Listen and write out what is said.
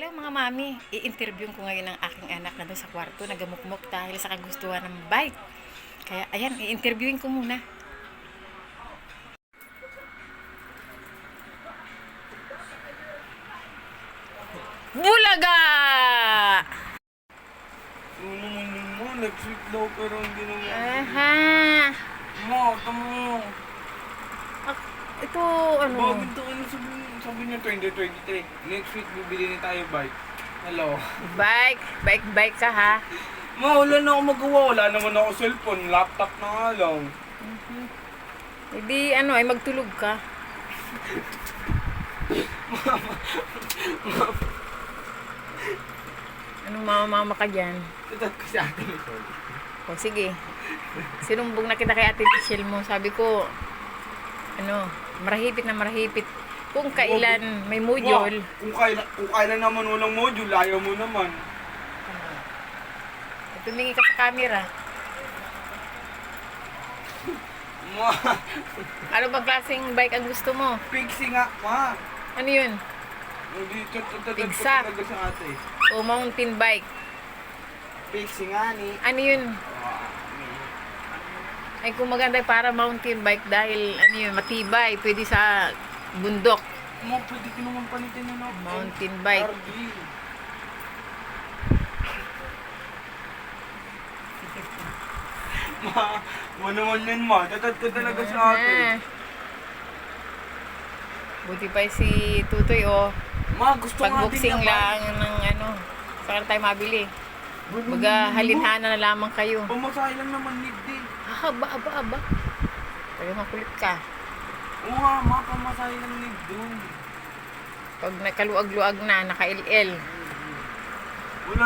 Hello mga mami, i-interview ko ngayon ang aking anak na doon sa kwarto, nagamukmok dahil sa kagustuhan ng bike. Kaya ayan, i-interviewin ko muna. Bulaga! Ano naman mo? Nag-sweet daw pero hindi naman. Aha! Ma, tamo. Ito, ano? Bakit to ano sabi, niya 2023? Next week bibili na tayo bike. Hello. Bike, bike, bike ka ha. Ma, wala na ako magawa. Wala naman ako cellphone. Laptop na nga lang. Hindi, ano, ay magtulog ka. Anong mama-mama ka dyan? Tatat ko si ate nito. O sige. Sinumbong na kita kay Ate Michelle mo. Sabi ko, ano, marahipit na marahipit. Kung kailan may module, Kung kailan, kung kailan naman walang module, ayaw mo naman. tumingin ka sa camera. Ma, Ano bang klaseng bike ang gusto mo? pixie nga, ma. Ano yun? Hindi, tatat ko Pigsa. talaga sa ate. O mountain bike? Pixie nga ni. Ano yun? Ay kung maganda para mountain bike dahil ano yun, matibay, pwede sa bundok. Ma, pwede ko naman palitin yun ako. Mountain bike. RV. ma, mo naman yun ma. Tatad ko talaga sa ate. Ah. Buti pa si Tutoy o Ma, gusto niya, lang ng ano, saan tayo mabili. ma. Baga halinhana na lamang kayo. Pamasahe lang naman eh. Ah, aba, aba, aba. Tayo makulit ka. Oo nga, ma, pamasahe lang need dun. Pag nakaluag-luag na, naka-LL. Wala